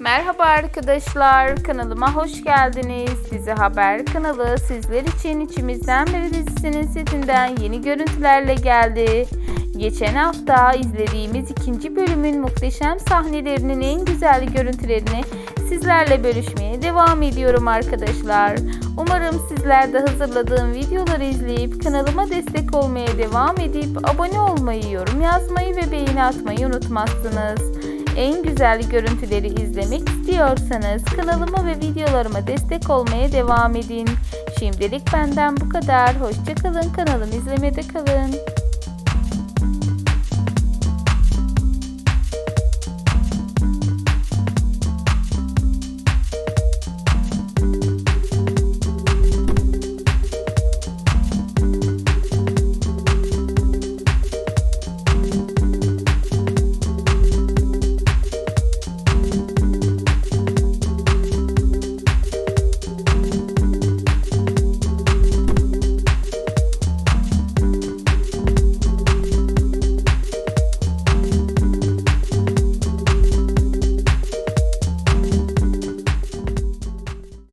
Merhaba arkadaşlar, kanalıma hoş geldiniz. Dizi Haber kanalı sizler için içimizden biri dizisinin setinden yeni görüntülerle geldi. Geçen hafta izlediğimiz ikinci bölümün muhteşem sahnelerinin en güzel görüntülerini sizlerle bölüşmeye devam ediyorum arkadaşlar. Umarım sizler de hazırladığım videoları izleyip kanalıma destek olmaya devam edip abone olmayı, yorum yazmayı ve beğeni atmayı unutmazsınız. En güzel görüntüleri izlemek istiyorsanız kanalıma ve videolarıma destek olmaya devam edin. Şimdilik benden bu kadar. Hoşçakalın kanalımı izlemede kalın.